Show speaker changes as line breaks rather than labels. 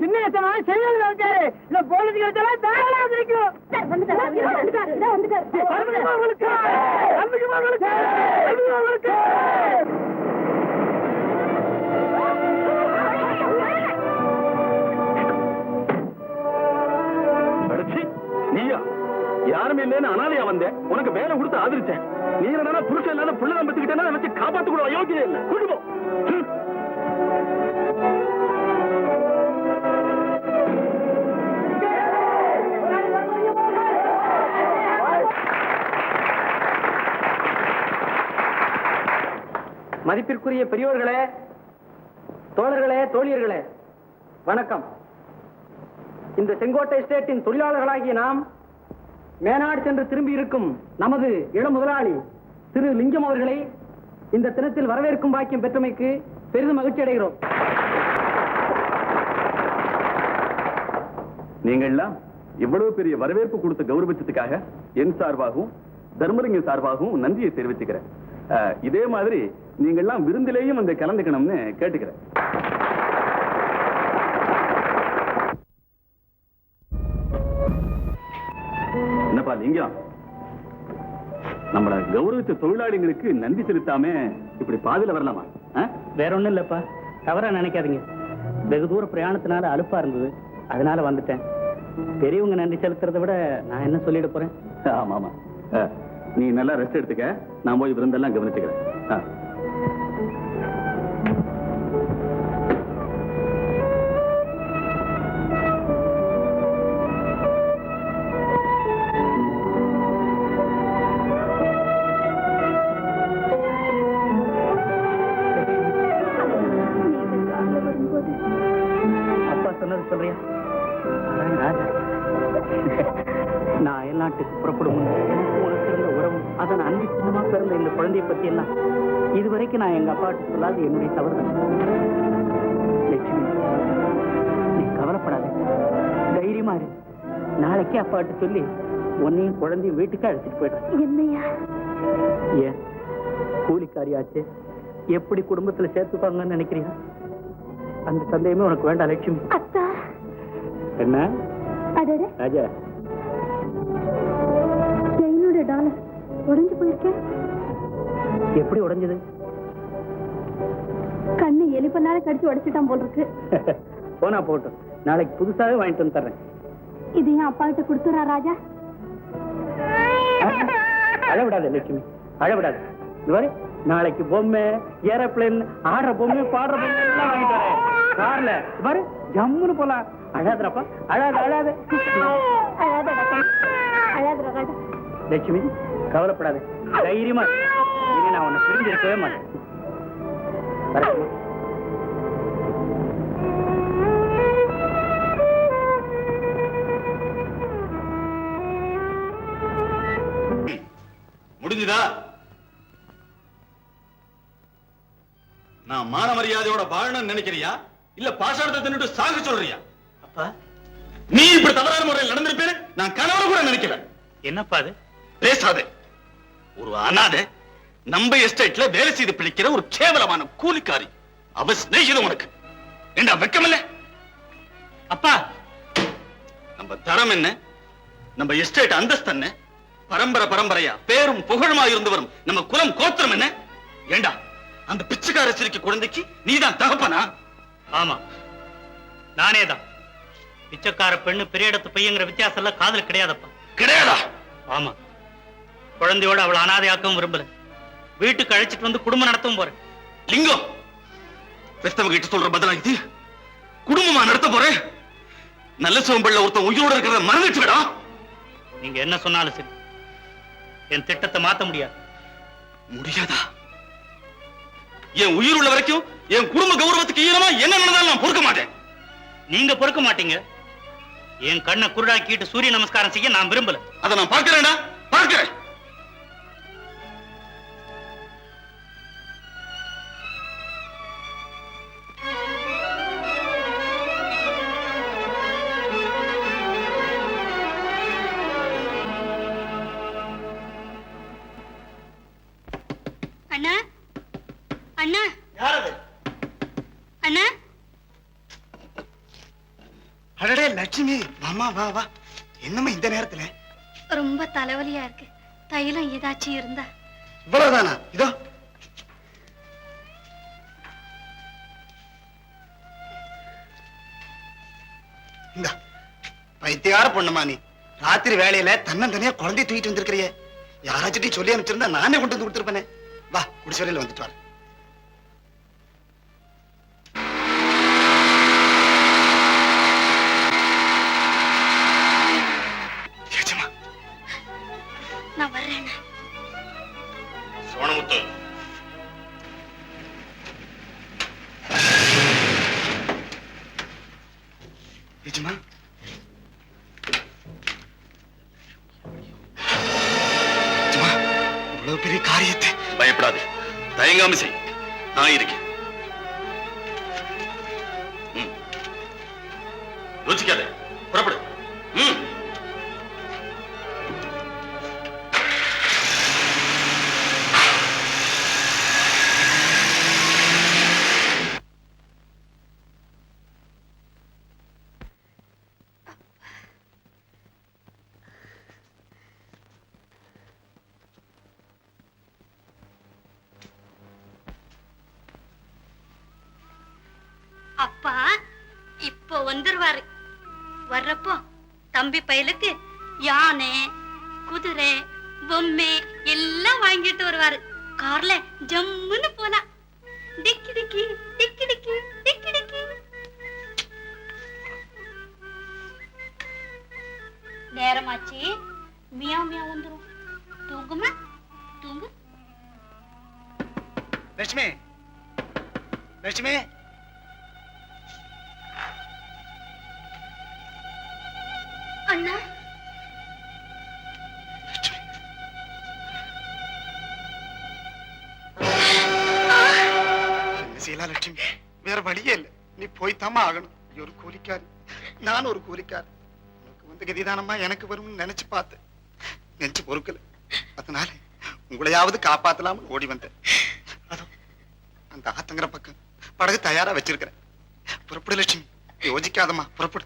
சின்ன எத்தனை செய்யல இருக்காரு இல்ல போலீஸ் கிடைச்சாலும் தாராளமா வந்திருக்கும்
நீயா? யாருமே இல்லைன்னு அனாதையா வந்தேன். உனக்கு வேலை கொடுத்து ஆதரிச்சேன். நீ என்னடா புருஷன் இல்லாத புள்ள நம்பத்துக்கிட்டேன்னா வச்சு காப்பாத்து கூட அயோக்கியம் இல்ல. கொண்டு போ.
மதிப்பிற்குரிய பெரியோர்களே தோழர்களே தோழியர்களே வணக்கம். இந்த செங்கோட்டை ஸ்டேட்டின் தொழிலாளர்களாகிய நாம் மேனாடு சென்று திரும்பி இருக்கும் நமது இளம் முதலாளி திரு லிங்கம் அவர்களை இந்த தினத்தில் வரவேற்கும் பாக்கியம் பெற்றமைக்கு பெரிதும் மகிழ்ச்சி அடைகிறோம்.
நீங்கள்லாம் இவ்வளவு பெரிய வரவேற்பு கொடுத்த கௌரவிச்சதுக்காக என் சார்பாகவும் தர்மலிங்க சார்பாகவும் நன்றியை தெரிவித்துக்கிறேன் இதே மாதிரி நீங்கள்லாம் விருந்திலேயும் வந்து கலந்துக்கணும்னு கேட்டுக்கிறேன். என்னப்பா லிங்கம்? நம்மள கௌரவிச்ச தொழிலாளிகளுக்கு நன்றி செலுத்தாம இப்படி பாதியில வரலாமா?
வேற ஒண்ணும் இல்லப்பா. தவறா நினைக்காதீங்க. வெகு தூர பிரயாணத்தினால அலுப்பா இருந்தது. அதனால வந்துட்டேன். பெரியவங்க நன்றி செலுத்துறதை விட நான் என்ன சொல்லிட போறேன்?
ஆமா ஆமா நீ நல்லா ரெஸ்ட் எடுத்துக்க. நான் போய் விருந்தெல்லாம் கவனிச்சுக்கிறேன்.
நான் அயல்நாட்டுக்கு புறப்படும் உனக்கு உறவும் அதன் அன்பு சின்னமா பிறந்த இந்த குழந்தையை பத்தி எல்லாம் இதுவரைக்கும் நான் எங்க அப்பாட்ட சொல்லாது என்னுடைய தவறுதான். லட்சுமி நீ கவலைப்படாத. தைரியமா இரு. நாளைக்கே அப்பாட்ட சொல்லி உன்னையும் குழந்தையும் வீட்டுக்கு அழைச்சிட்டு போயிடுறேன்
என்னையா?
ஏன்? கூலிக்காரியாச்சு. எப்படி குடும்பத்துல சேர்த்துப்பாங்கன்னு நினைக்கிறியா? அந்த சந்தேகமே உனக்கு வேண்டாம் லட்சுமி.
அத்தா.
என்ன? ராஜா.
டாலர். உடைஞ்சு போயிருக்கேன்.
எப்படி உடைஞ்சது?
கண்ணு எலிப்பனால கடிச்சு உடைச்சிட்டான் போல் இருக்கு
போனா போட்டும். நாளைக்கு புதுசாவே வாங்கிட்டு வந்து தர்றேன்.
இது என் அப்பா கிட்ட கொடுத்துறா ராஜா
அழவிடாத லட்சுமி. அழவிடாத. இது பாரு, நாளைக்கு பொம்மை ஏரோப்ளேன் ஆடுற பொம்மை பாடுற பொம்மை எல்லாம் வாங்கிட்டு வரேன். கார்ல. பாரு. ஜம்முன்னு போலாம். அழாதரப்பா அழாத அழாத.
ராஜா.
லட்சுமி கவலைப்படாத. தைரியமா. இனி நான் உன்னை பிரிஞ்சு இருக்கவே மாட்டேன்?
முடிஞ்சுதா? நான் மான மரியாதையோட வாழணும்னு நினைக்கிறியா? இல்ல பாசாடத்தை தின்னுட்டு சாக சொல்றியா?
அப்பா.
நீ இப்படி தவறான முறையில் நடந்திருப்பேன்னு நான் கனவுல கூட நினைக்கிறேன்
என்னப்பா அது?
பேசாதே. ஒரு அனாதை நம்ம எஸ்டேட்ல வேலை செய்து பிழைக்கிற ஒரு கேவலமான கூலிக்காரி. அவ சிநேகிதம் உனக்கு. ஏண்டா வெக்கமில்ல
அப்பா
நம்ம தரம் என்ன? நம்ம எஸ்டேட் அந்தஸ்து என்ன? பரம்பரை பரம்பரையா பேரும் புகழுமா இருந்து வரும் நம்ம குலம் கோத்திரம் என்ன? ஏண்டா அந்த பிச்சைக்கார சிரிக்க குழந்தைக்கு நீதான் தகப்பனா?
ஆமா நானே தான் பிச்சைக்கார பெண்ணு பெரிய இடத்து பையங்கிற வித்தியாசம் எல்லாம் காதல் கிடையாதப்பா.
கிடையாதா?
ஆமா. குழந்தையோட அவளை அனாதையாக்கவும் விரும்பல. வீட்டுக்கு அழைச்சிட்டு வந்து குடும்பம் நடத்தவும் போறேன்.
லிங்கம் பெத்தவங்க கிட்ட சொல்ற பதிலா இது? குடும்பமா நடத்த போறேன்? நல்ல சோம்பல்ல ஒருத்தன் உயிரோட இருக்கிறத மறந்துச்சுடா
நீங்க என்ன சொன்னாலும் சரி. என் திட்டத்தை மாத்த முடியாது.
முடியாதா? என் உயிர் உள்ள வரைக்கும் என் குடும்ப கௌரவத்துக்கு ஈரமா என்ன நடந்தாலும் நான் பொறுக்க மாட்டேன்.
நீங்க பொறுக்க மாட்டீங்க. என் கண்ணை குருடாக்கிட்டு சூரிய நமஸ்காரம் செய்ய நான் விரும்பல.
அதை நான் பார்க்கிறேன்டா. பார்க்கிறேன்.
அடடே லட்சுமி. வாமா வா வா. என்னம்மா இந்த நேரத்துல?
ரொம்ப தலைவலியா இருக்கு. தைலம் ஏதாச்சும் இருந்தா.
இவ்வளவுதானா? இதோ. இந்த. பைத்தியார பொண்ணுமா நீ. ராத்திரி வேலையில தன்னந்தனியா குழந்தைய தூக்கிட்டு வந்திருக்கிறியே. யாராச்சும் சொல்லி அனுப்பிச்சிருந்தா நானே கொண்டு வந்து கொடுத்துருப்பேனே. வா குடிசையில வந்துட்டு வர ஏச்சம்மா இவ்வளவு பெரிய காரியத்தை.
பயப்படாது. தயங்காம செய். நான் இருக்கேன். ம்.
வர்றப்போ தம்பி பயலுக்கு யானை குதிரை பொம்மை எல்லாம் வாங்கிட்டு வருவாரு. கார்ல ஜம்முன்னு போலாம் டிக்கி டிக்கி டிக்கி டிக்கி டிக்கி டிக்கி. நேரமாச்சு. மியா மியா வந்துரும். தூங்குமா தூங்கு.
லட்சுமி. லட்சுமி.
அண்ணா.
லட்சுமி? வேற வழியே இல்லை. நீ போய்த்தாம்மா ஆகணும். நீ ஒரு கூலிக்காரி. நான் ஒரு கூலிக்காரி. உனக்கு வந்து கதிதானம்மா எனக்கு வரும்னு நினைச்சு பார்த்தேன். நினைச்சு பொறுக்கல. அதனால உங்களையாவது காப்பாத்தலாம்னு ஓடி வந்தேன். அதோ அந்த ஆத்தங்கிற பக்கம் படகு தயாரா வச்சிருக்கிறேன். புறப்படு லட்சுமி. யோசிக்காதம்மா புறப்படு.